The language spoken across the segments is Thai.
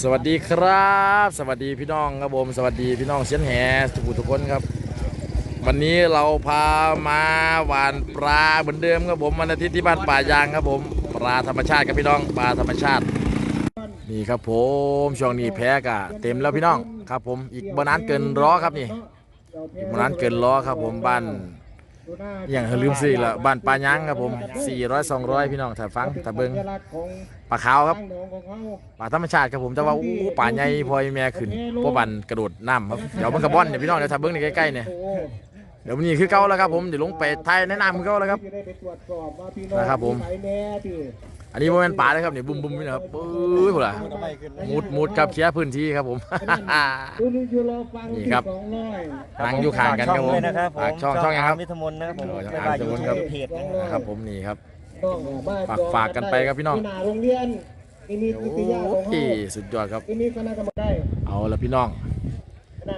สวัสดีครับ สวัสดีพี่น้องครับผมสวัสดีพี่น้องเชียนแหทุกผู้ทุกคนครับ วันนี้เราพามาหวานปลาเหมือนเดิมครับผมวันอาทิตย์ที่บ้านป่ายางครับผมปลาธรรมชาติครับพี่น้องปลาธรรมชาตินี่ครับผมช่วงนี้แพ้กะเต็มแล้วพี่น้องครับ ผมอีกบนานเกินร้อครับนี่อีกบนานเกินร้อครับ ผมบ้านอย่างลืมซื้อละบ้านปลายางครับผม400 200 พี่น้องถ้าฟังถ้าเบิ่ง ปลาขาวครับปลาธรรมชาติครับผมแต่ว่าอู้ปลาใหญ่พลอยแม่ขึ้นพวกบันกระโดดน้ำครับเดี๋ยวมันกระบอนเนี่ยพี่น้องเดี๋ยวทำเบิ้งในใกล้ๆเนี่ยเดี๋ยวมันนี่คือเก่าแล้วครับผมเดี๋ยวลงไปไทยในน้ำคือเก่าแล้วครับนะครับผม อันนี้โมเมนปลาเลยครับนี่บุ้มบุ้มนี่นะครับปื้ยพวกละมุดมุดครับเคลียร์พื้นที่ครับผมนี่ครับนั่งอยู่ข้างกันครับผมด้วยนะครับผมฝากช่องช่องยังครับมิทมนนะครับผมเออช่องไม่ว่ามิอทยู่มนครับที่เพจนะครับนะครับผมนี่ครับ ฝาฝากกฝากกันไปครับพี่น้องหน้าโรงเรียนมีมีโอวิทยาของ้เฮายสุดยอดครับมีมีคณะกรรมการเอาละพี่น้อง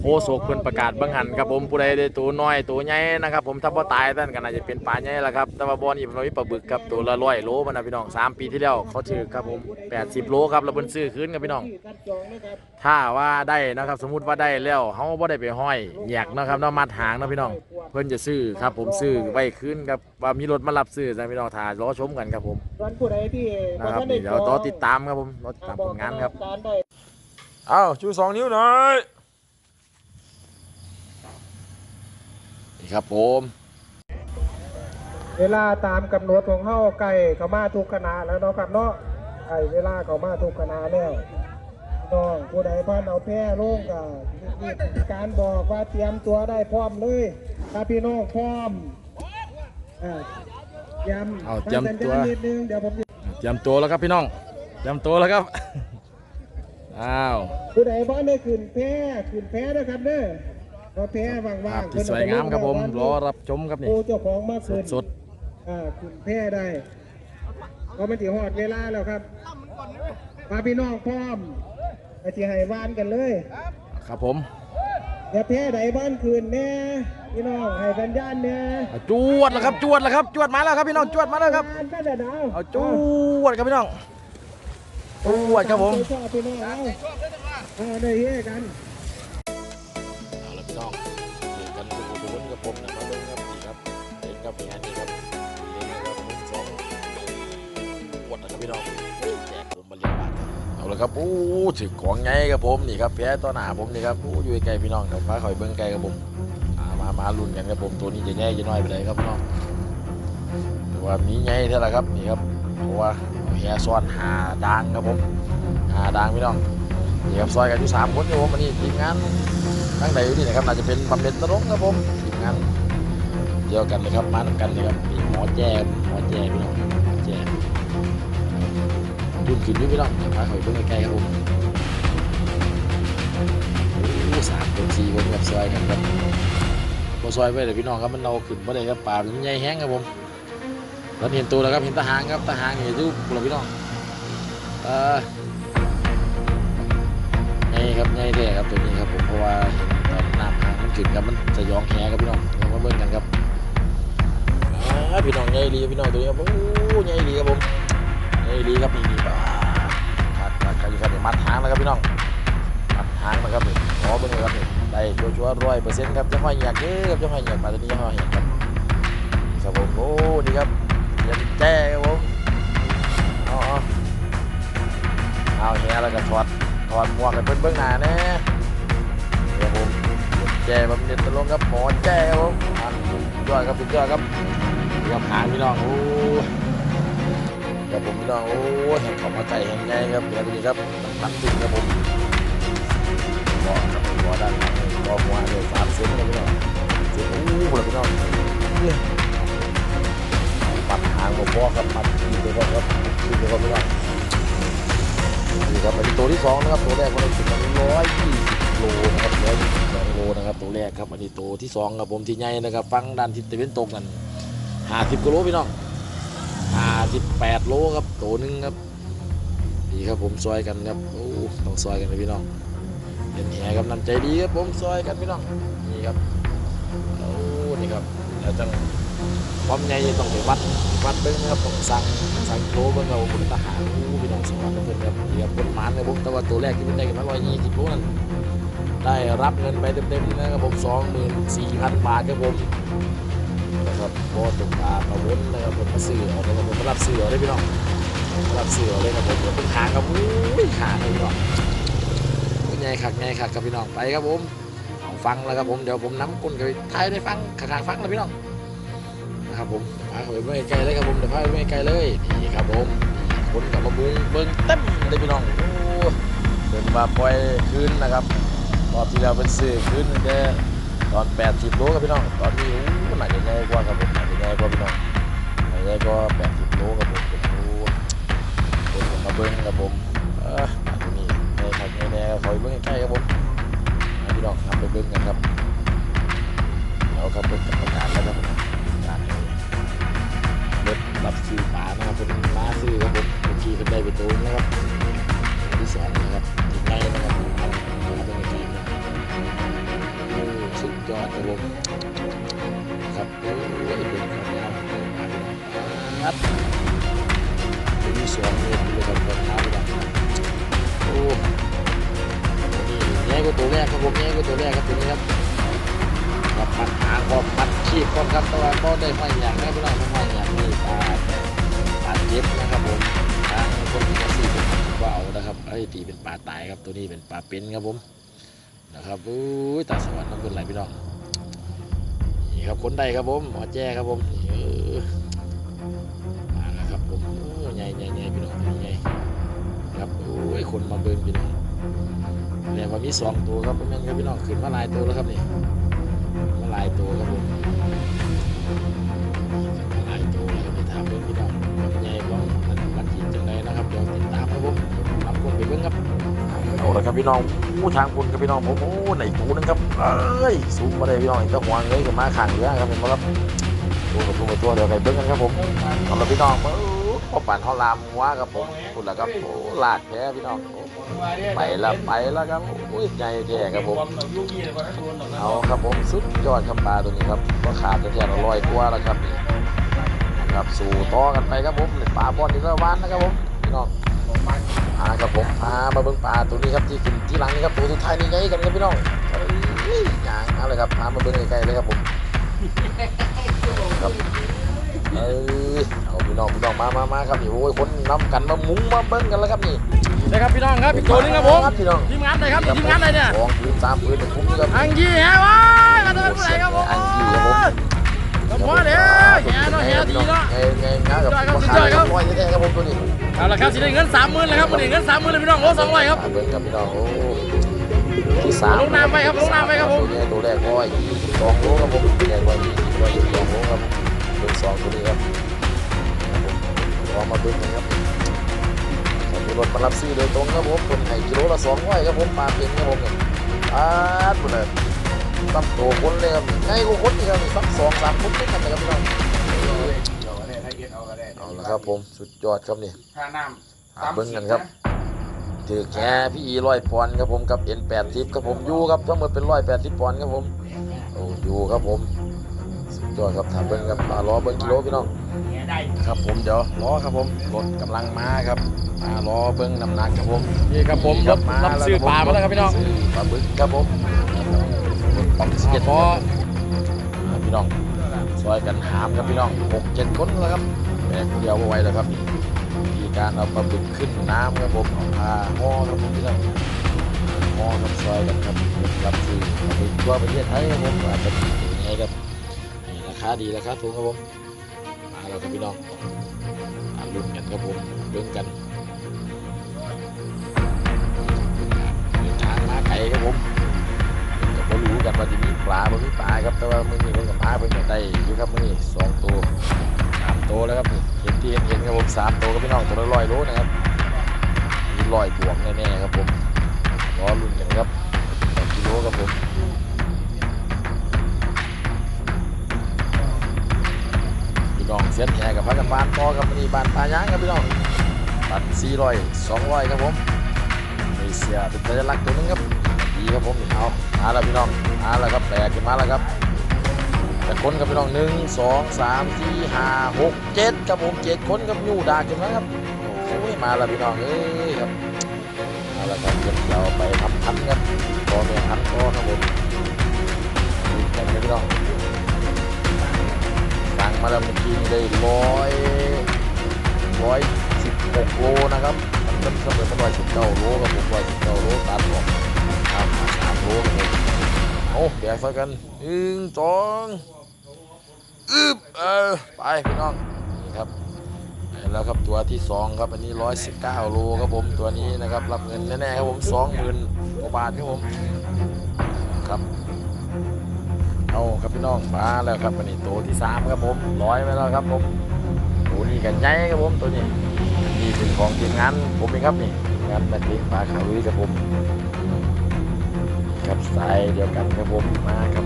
โคโศกเพิ่นประกาศบางหันครับผมผู้ใดได้ตัวน้อยตัวใหญ่นะครับผมถ้าบ่ตายท่านก็น่าจะเป็นปลาใหญ่แล้วครับแต่ว่าบ่อนี้เพิ่นมีปลาบึกครับตัวละ100โลมันนะพี่น้องสามปีที่แล้วเขาถือครับผม80โลครับแล้วเพิ่นซื้อคืนครับพี่น้องที่คัดจองนะครับถ้าว่าได้นะครับสมมุติว่าได้แล้วเฮาบ่ได้ไปห้อยแยกนะครับเนาะมัดหางเนาะพี่น้อง เพิ่นจะซื้อครับ ผมซื้อไว้คืนครับว่ามีรถมารับซื้อนะพี่น้องถ้ารอชมกันครับผมส่วนผู้ใดที่นะครับนี่เดี๋ยวรอติดตามครับผมรอติดตามผลงานครับการได้อ้าวชูสองนิ้วหน่อยนี่ครับผมเวลาตามกำหนดของเฮาไก่เขามาทุกคณะแล้วเนาะครับเนาะไอ้เวลาเขามาทุกคณะแล้วน้องผู้ใดพันเอาแพร่ลงกับมีการบอกว่าเตรียมตัวได้พร้อมเลย ถ้าพี่น้องพร้อมอ่าเตรียมเอาเตรียมตัวฟังสัญญาณนิดนึงเดี๋ยวผมจะเตรียมตัวแล้วครับพี่น้องเตรียมตัวแล้วครับ อ้าว ผู้ใดบ้านได้ขึ้นแพ้ขึ้นแพ้นะครับเด้อพอแพ้ว่างภาพๆที่สวยงามครับผมรอรับชมครับนี่ผู้เจ้าของมาขึ้นสดอ่าขึ้นแพ้ได้เพราะมันถือหอดเวลาแล้วครับมาพี่น้องพร้อมไปที่ให้วานกันเลยครับผม อย่าแพ้ใดบ้านคืนแน่พี่น้องให้สัญญาณแน่เอาจวดแล้วครับจวดแล้วครับ จวดมาแล้วครับพี่น้องจวดมาแล้วครับวานก็ได้ดาวเอาจวดครับพี่น้องจวดครับผมชอบพี่น้องเอาเอาได้เฮกัน ครับโอ้ถึงของไงครับผมนี่ครับแพ้ต่อหน้าผมนี่ครับโอ้อยู่ใกลพี่น้องครับฟ้าคอยเบิ่งไกลครับผมมามาลุ้นกันครับผมตัวนี้จะใหญ่จะน้อยไปเลยครับพี่น้องแต่ว่ามีใหญ่เท่าไหร่ครับนี่ครับเพราะว่าเอาแหซ้อนหาดางครับผมหาดางพี่น้องนี่ครับซอยกันอยู่สามคนครับผมอันนี้ทีมงานตั้งแต่อยู่นี่นะครับน่าจะเป็นบำเหน็จนรงค์ครับผมทีมงานเดียวกันเลยครับมาทำกันเลยครับมีหมอแจมหมอแจพี่น้องหมอแจ ดุนขึ้นอยู่พี่น้องพาเขาไปเบิ่งใกล้ๆครับผมโอ้สามคนสี่คนกับซอยกันครับพอซอยไปเลยพี่น้องครับมันเอาขึ้นมาได้ครับป่ามันใหญ่แห้งครับผมตอนเห็นตัวแล้วครับเห็นตาหางครับตาหางนี่ดูพวกเราพี่น้องเออไงครับไงแท้ครับตัวนี้ครับผมเพราะว่าเห็นตอนน้ำหางมันขึ้นครับมันจะย้องแหครับพี่น้องเรามาเบิ่งกันครับอ่าพี่น้องไงลีพี่น้องตัวนี้ครับโอ้ไงลีครับผม ไงลีครับนี่นี่ครับาดขาดขาดอยู่ครับนี่มัดหางแล้วครับพี่น้องมัดหางนะครับนี่ขอเบิ่งเลยครับนี่ได้ชัวร์ร้อยเปอร์เซ็นต์ครับจะห้อยหยักเด้อครับจะห้อยหยักมาตัวนี้จะห้อยหยักครับนี่ครับผมโอ้ดีครับย็นแจ้ครับผมเอเอาเอาแหแล้วก็ถอดถอดหมวกกันเพิ่นเบื้องหน้าแน่เดี๋ยผมแจ้บำเน็จตลงครับหมอแจ้ครับผมสุดยอดครับสุดยอดครับเรับหางพี่น้องโอ้ ครับผมพี่น้องโอ้เห็นเขามาใจแห่งไงครับเดี๋ยวดูครับตัดติดครับผมบ่อครับบ่อด้านบ่อหัวเดี๋ยวสามเซนครับพี่น้องเซนโอ้โหพี่น้องเนี่ยปัดหางผมบอครับปัดทีเดียครับทีเดียครับพี่น้องนี่ครับอันนี้ตัวที่สองนะครับตัวแรกมันถึงร้อยยี่สิบโลนะครับร้อยยี่สิบโลนะครับตัวแรกครับอันนี้ตัวที่สองครับผมที่ใหญ่นะครับ ฟังด้านทิศตะวันตกกันห้าสิบกิโลพี่น้อง ห้าสิบแปดโลครับตัวหนึ่งครับนี่ครับผมซอยกันครับโอ้ต้องซอยกันเลยพี่น้องเห็นแหครับน้ำใจดีครับผมซอยกันพี่น้องนี่ครับโอ้นี่ครับแล้วจังความใหญ่ต้องไปวัดวัดเบิ้งนะครับผมสั่งสั่งโลเบิ้งเราบนทหารโอ้พี่น้ององสวรรค์เพื่อนครับเดี๋ยวคนมานเลยผมแต่ว่าตัวแรกที่เพิ่นได้กันมาร้อยยี่สิบโลนั่นได้รับเงินไปเต็มๆนะครับผมสองหมื่นสี่พันบาทครับผม นะครับพอตกปลาปลาวนนะครับผมมาซื้อเอาเลยครับผมมารับซื้อเอาเลยพี่น้องมารับซื้อเอาเลยครับผมเป็นหางครับอุ้ยหางเลยพี่น้องใหญ่ขักใหญ่ขักครับพี่น้องไปครับผมเอาฟังแล้วครับผมเดี๋ยวผมน้ำกุนกับไทยได้ฟังขางฟังแล้วพี่น้องนะครับผมพาไปเมื่อไกลเลยครับผมเดี๋ยวพาไปเมื่อไกลเลยนี่ครับผมคนกับมาบุงเบิ้งเต็มเลยพี่น้องโอ้เดินมาปล่อยคืนนะครับรอบที่แล้วเป็นซื้อคืนแต่ตอน80โลครับพี่น้องตอนนี้โอ้ น่าจะใหญ่กว่าครับผมหน่าจะใหญ่กว่าพี่น้องหน่าจะใหญ่กว่า80โลครับผมโอ้คนกลับมาเบิ้งครับผมเอออันนี้ในทางแน่ๆเขาไปเบิ้งใกล้ครับผมพี่น้องทำไปเบิ้งกันครับเดี๋ยวครับเบิ้งกับประกาศแล้วครับผมประกาศรถรับซื้อปลานะครับเป็นม้าซื้อครับผมบางทีเป็นได้ไปตูนนะครับที่สองนะครับถึงไงนะครับ ยอดครับผมครับโอ้ยเป็นความยาวของปลานครับเป็นที่สองเลยเลยครับความยาวพี่น้องโอ้นี่แง่ก็ตัวแรกครับผมแง่ก็ตัวแรกครับตัวนี้ครับครับปัญหาก็ปัดขีดก่อนครับต่ว่าก็ได้ห้อยอย่างได้พี่น้ไม่ห้อยอย่างนี้ปลาปลาเจ็บนะครับผมทางคนที่มาซื้อผมว่าเอานะครับไอ้ตีเป็นปลาตายครับตัวนี้เป็นปลาเป็นครับผม นะครับอุ้ยตาสวรรค์น้ำเป็นไหลพี่น้องนี่ครับคนใดครับผมหมอแจ้ครับผมนี่เออมาแล้วครับผมโอ้ใหญ่ใหญ่ใหญ่พี่น้องใหญ่ครับโอ้ยคนมาเบิ่งพี่น้องเรียว่ามีสองตัวครับเพื่อนครับพี่น้องขึ้นมาหลายตัวแล้วครับนี่มาหลายตัวครับผมหลายตัวแล้วครับไปถามเพื่อนพี่น้องใหญ่บ้องมันมันจีจังไรนะครับเดี๋ยวติดตามครับผมรับคนไปเบิ่งครับ เอาละครับพี่น้องอู้ทางคุณครับพี่น้องผมโอ้ไหนกูนึงครับเอ้ยสูงมาเลยพี่น้องอีกตะหวงเลยกับมาขังเยอะครับผมครับตัวกับตัวตัวเดียวไปเบิ่งกันครับผมเอาละพี่น้องเออพอปั่นเขาลามหัวครับผมคุณละครับโอ้ลากแพ้พี่น้องไปล้วไปล้วครับอุ้ยใหญ่แท้ครับผมเอาครับผมสุดยอดครับปลาตัวนี้ครับก็ขาดจะแค่ร้อยกว่าแล้วครับนี่ครับสู่ต่อกันไปครับผมปลาบอลที่ระวานนะครับผมพี่น้อง พาครับผมพามาเบิ่งปลาตัวนี้ครับที่ขึ้นที่หลังนี่ครับตัวสุดท้ายนี่ไงกันครับพี่น้องเอ้ยอย่างเอาเลยครับพามาเบิ่งใกล้ๆเลยครับผมครับเอ้ยเอาพี่น้องพี่น้องมามามาครับนี่โอ้ยคนนำกันมามุ้งมาเบิ่งกันแล้วครับนี่นะครับพี่น้องครับอีกตัวหนึงครับผมพี่น้องทีมงานไหนครับทีมงานไหนเนี่ยสองปืนสามปืนเป็นคุ้มครับอังยี่แฮะว้ายมาทำเป็นผู้ใดครับผมอังยี่ครับผม ย่ดีเนาะไงไงงากับสุดยอดครับร้อยแท้ๆครับผมตัวนี้เอาละครับสิได้เงินสามหมื่นเลยครับวันนี้เงินสามหมื่นเลยพี่น้องโอ้สองร้อยครับเบิ้งครับพี่น้องโอ้ที่สามลงน้ำไว้ครับลงน้ำไว้ครับผมตัวนี้ตัวแรกร้อยสองโลครับผมใหญ่กว่านี้ร้อยสองโลครับเบิ้งสองตัวนี้ครับครับผมลองมาเบิ้งกันครับผมมีรถมารับซื้อโดยตรงครับผมคนให้กิโลละสองร้อยครับผมปลาเป็นครับผมเนี่ยอ่าตัวเลยตั้มโตคนเลยครับง่ายกว่าคนนี่ครับสักสองสามคนด้วยกันนะครับพี่น้องเอาละ ครับผมสุดยอดครับนี่ค่าน้หาเบิ้งกันครับถือแค่พี่อีร้อยปอนด์ครับผมกับเอ็นแปดสิบครับผมอยู่ครับทั้งหมดเป็นร้อยแปดสิบปอนด์ครับผมโอ้อยู่ครับผมสุดยอดครับถามเบิ้งครับมารอเบิ้งกิโลพี่น้องครับผมเดี๋ยวรอครับผมรถกำลังมาครับมารอเบิ้งน้ำหนักครับผมนี่ครับผมรับรับซื้อปลามาแล้วครับพี่น้องซื้ปลาบึกครับผมปักสิบเจ็ดพอครับพี่น้องซอยกันหามครับพี่น้องหกเจ็ดคนแล้วครับ แบกเดียวเอาไว้แล้วครับมีการเอาปลาบึกขึ้นน้ำครับผมเอาพาห่อครับผมพี่น้องมอครับซอยกันครับรับซื้อเอาไปทั่วประเทศไทยครับผมอาจจะไงครับนี่ราคาดีราคาถูกครับผมมาแล้วครับพี่น้องมาลุ้นกันครับผมเบิ่งกันเดินทางมาไกลครับผมก็รู้กันว่าจะมีปลาบ่มีปลาครับแต่ว่ามื้อนี้เพิ่นก็มาเพิ่นก็ได้อยู่ครับมื้อนี้สองตัว สามตัวแล้วครับเห็นที่เห็นเห็นครับผมสามโตัวครับพี่น้องตัวละร้อยโลนะครับมีร้อยบวกแน่ๆครับผมรอลุ้นกันครับกิโลครับผมพี่น้องเสียนแหกับพักกันบ้านต่อกับวันนี้บ้านปลายางครับพี่น้องบัตรสี่ร้อยสองร้อยครับผมมีเสียเป็นสัญลักษณ์ตัวนึงครับดีครับผมนี่เอามาแล้วพี่น้องมาแล้วครับแบกขึ้นมาแล้วครับ แต่คนครับพี่น้องหนึ่งสองสามสี่ห้าหกเจ็ดครับผมเจ็ดคนครับยูดาขึ้นมครับโอ้ยมาแล้วพี่น้องเอ้ยครับเอาละครับเดี๋ยวเราไปทำพันครับพอเมียพันก็ครับผมดูกันเลยพี่น้องสั่งมาแล้วเมื่อกี้นี่ได้ร้อยร้อยสิบหกโลนะครับมันเป็เสมอเป็นร้อยสิบเก้าโลครับผมร้อยสิบเก้าโลตัดออกสามโลครับผมเอาแบกใส่กันหนึ่งสอง อึบเออไปพี่น้องนี่ครับแล้วครับตัวที่สองครับอันนี้ร้อยสิบเก้าโลครับผมตัวนี้นะครับรับเงินแน่ๆครับผมสองหมื่นกว่าบาทครับผมครับเอาครับพี่น้องมาแล้วครับอันนี้ตัวที่สามครับผมร้อยไปแล้วครับผมตัวนี้กันใหญ่ครับผมตัวนี้นี่เป็นของทีมงานผมเองครับนี่งานนักเลี้ยงปลาขาวครับผมครับสายเดียวกันครับผมมาครับ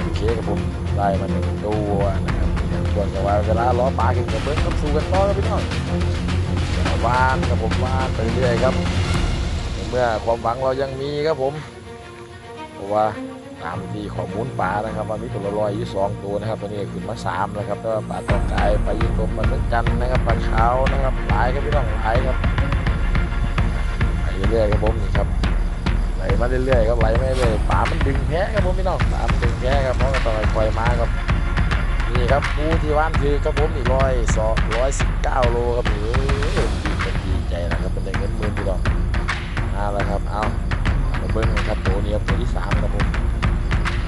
โอเคครับผม ได้มาหนึ่งตัวนะครับส่วนกับว่าเวลาล้อปลากินกับเบิ้งกับสู้กันต่อครับพี่น้องวานครับผมวานไปเรื่อยครับ เมื่อความหวังเรายังมีครับผมเพราะว่าตามที่ข้อมูลปลานะครับว่ามีตัวลอยอยู่สองตัวนะครับตัวนี้ขึ้นมาสามนะครับแต่ว่าปลาตองกายปลายิงลมปลาเนื้อจันนะครับปลาขาวนะครับหลายครับพี่น้องหลายครับไปเรื่อยๆครับผมนี่ครับ ไหลมาเรื่อยๆครับไหลไม่เลยป่ามันดึงแพ้ครับผมพี่น้องป่ามันดึงแพ้ครับเพราะต่อยปล่อยมาครับนี่ครับปูที่ว่านคือครับผมอีกร้อยสองร้อยสิบเก้าโลครับหรือดีเป็นดีใจนะครับเป็นเงินหมื่นพี่น้องเอาละครับเอาเบิ้งครับตัวนี้ครับตัวที่สามครับผม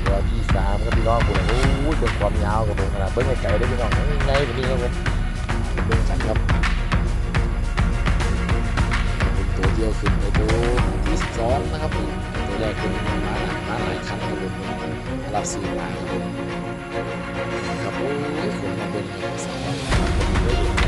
ตัวที่สามครับพี่น้องผมโอ้ยเบิ้งความยาวครับผมนะเบิ้งไกลๆได้พี่น้องไงแบบนี้ครับผมเบิ้งชัดครับตัวเดียวขึ้นไปดู ซ้อนนะครับผมตัวแรกเป็นมาหลายมาหลายคันครับผมรับซื้อมาครับผมครับโอ้ยคนมาเป็นเอกสารมาเป็นเย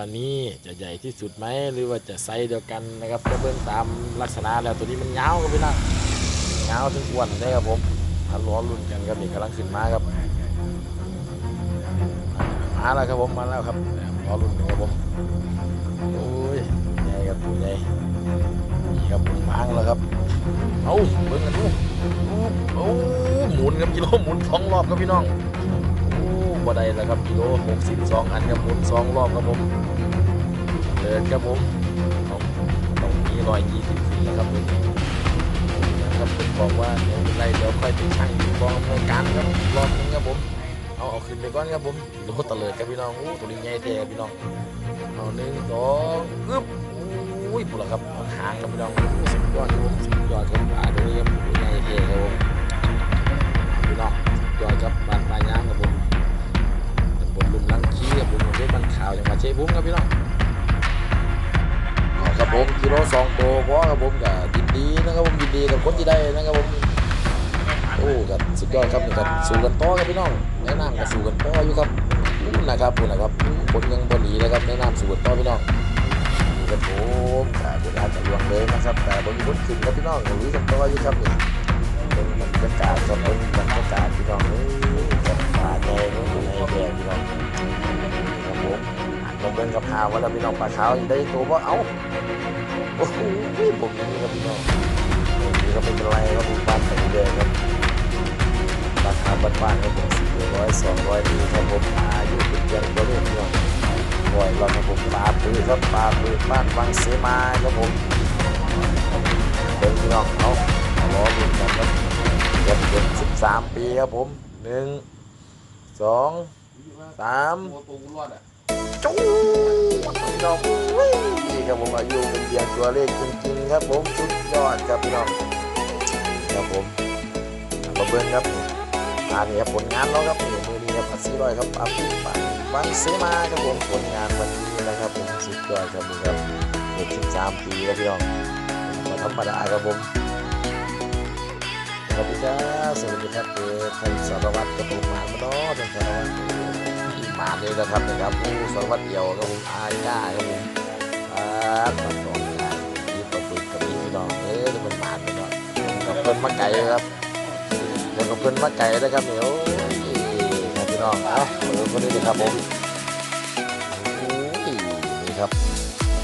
ตัวนี้จะใหญ่ที่สุดไหมหรือว่าจะไซส์เดียวกันนะครับจะเบิ่งตามลักษณะแล้วตัวนี้มันยาครับพี่น้องเงาถึงอ้วนเลยครับผมมาล้อรุ่นกันครับนี่กำลังขึ้นมาครับมาแล้วครับผมมาแล้วครับล้อรุ่นกันครับผมโอ้ยใหญ่ครับตัวใหญ่นี่ครับผมพังแล้วครับเอาเบิ่งกันดูโอ้หมุนครับกิโลหมุนสองรอบครับพี่น้อง บ่ได้แล้วครับกิโลหกสิบสองอันครับหมุนสองรอบครับผมเดินครับผมต้องต้องมีรอยยี่สิบสี่ครับตัวนี้นะครับผมบอกว่าเดี๋ยวเป็นไรเดี๋ยวค่อยไปช่างอยู่กองอำนการครับรอบนึงครับผมเอาเอาขึ้นไปก่อนครับผมโดตะเลิดครับพี่น้องโอ้ตัวนี้ใหญ่เท่พี่น้องเอาหนึ่งสองอึ๊บอุ้ยปุ๊บละครับหางครับพี่น้องสุดยอดครับผมสุดยอด น้องลุยกันต่ออยู่ครับนี่เป็นบรรยากาศครับเป็นบรรยากาศพี่น้องเอ้ยครับป่าแดงในแดงพี่น้องครับผมผมเป็นกับข่าวว่าเราพี่น้องปลาขาวได้ตัวว่าเอ้าโอ้โหผมนี่ครับพี่น้องนี่ก็เป็นอะไรครับผมบ้านผมเดินครับราคาบ้านๆครับผมสี่ร้อยสองร้อยดีครับผมอายุเป็นเดือนก็เรื่องพี่น้องบ่อยเราครับผมปลาปืนครับปลาปืนบ้านวังเสมาครับผม เดินพี่น้องเอาเอาล้อบุญกันครับเด็กเด็กสิบสามปีครับผมหนึ่งสองสามจู๊พี่น้องนี่ครับผมอายุเป็นเพียงตัวเลขจริงๆครับผมสุดยอดครับพี่น้องครับผมมาเบิ้งครับนี่อันนี้ครับผลงานเราครับนี่มือนี้ครับพัสี่ร้อยครับอาฟิปันบังเสมาครับผมผลงานวันนี้นะครับผมสุดยอดครับนี่ครับเด็กสิบสามปีครับพี่น้อง ธรรมดาครับผมสวัสดีครับสวัสดีครับเอท่านสารวัตรกับผมมามาเนาะท่านสารวัตรหมาเลยนะครับนะครับผู้สารวัตรเดียวครับผมอาญาครับผมครับมาต่อกันที่ประตูกระบี่พี่น้องเอ้ยมันหมาพี่น้องกับเพิ่นมาไก่ครับเดี๋ยวกับเพิ่นมาไก่นะครับเดี๋ยวครับพี่น้องเอ้าเออคนนี้เลยครับผมนี่ครับ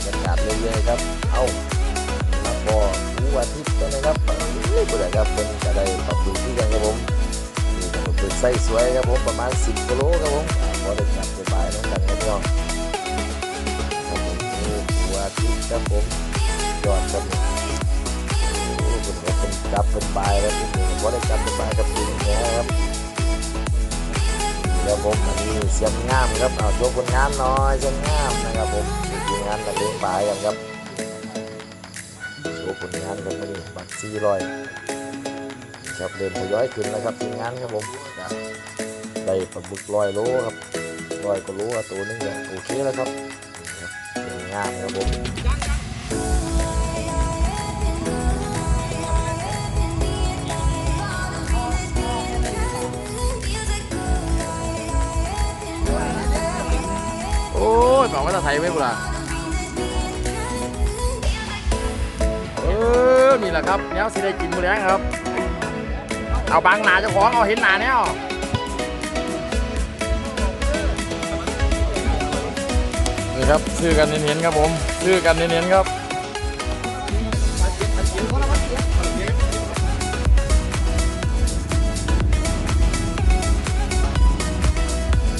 บรรยากาศเรื่อยๆครับเอามา อผู้อาทิตย์นนะครับนี่ก็ได้ครับเป็นจะได้ปรับปรุงที่กันครับผมนี่ก็เป็นไส้สวยครับผมประมาณ 10กิโลครับผมอ่าพอได้จับสบายน้องกันครับพี่น้องครับผมนี่ผู้อาทิตย์ครับผมยอดครับโอ้เป็นคนจับเป็นบายแล้วเป็นพอได้จับเป็นบายกับปีนี้ครับครับผมอันนี้เสียงงามครับเอาโชว์ผลงานหน่อยเสียงงามนะครับผมทีมงานระเบียงปลายกันครับ ผลงานกันมาดิบัตรสี่ร้อยครับเดินทยอยขึ้นนะครับทีมงานครับผมได้ปลาบึกลอยโลครับลอยก็โลอตัวนึงเนี่ยโอเคแล้วครับสวยงามครับผมโอ้ยบอกว่าจะไทยไว้บุล่ะ ออนี่แหละครับแนวสิได้กินมือแรงครับ เอาบางหนาเจ้าของเอาเห็นหนาแนวนี่ครับซื้อกันเน้นๆครับผมซื้อกันเน้นๆครับ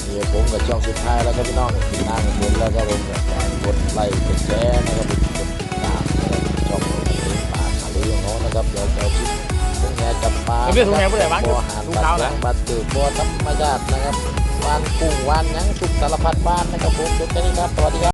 นี่ผมกับช่องสุดท้ายแล้วครับพี่น้องติดตามกันบนแล้วครับผมกดไลค์กดแชร์นะครับ รื่องของเขานะครับเดี๋ยวจะเอาคลิปทุ่งแหจับปลาเรื่องทุ่งแหผู้ใดบ้างบ่อหารทุ่งบัเท้าดน่ะยางบัดตือบ่อธรรมชาตินะครับวานกุ้งวานหยังสุกสารพัดบ้านนะครับผมจบแค่นี้ครับสวัสดีครับ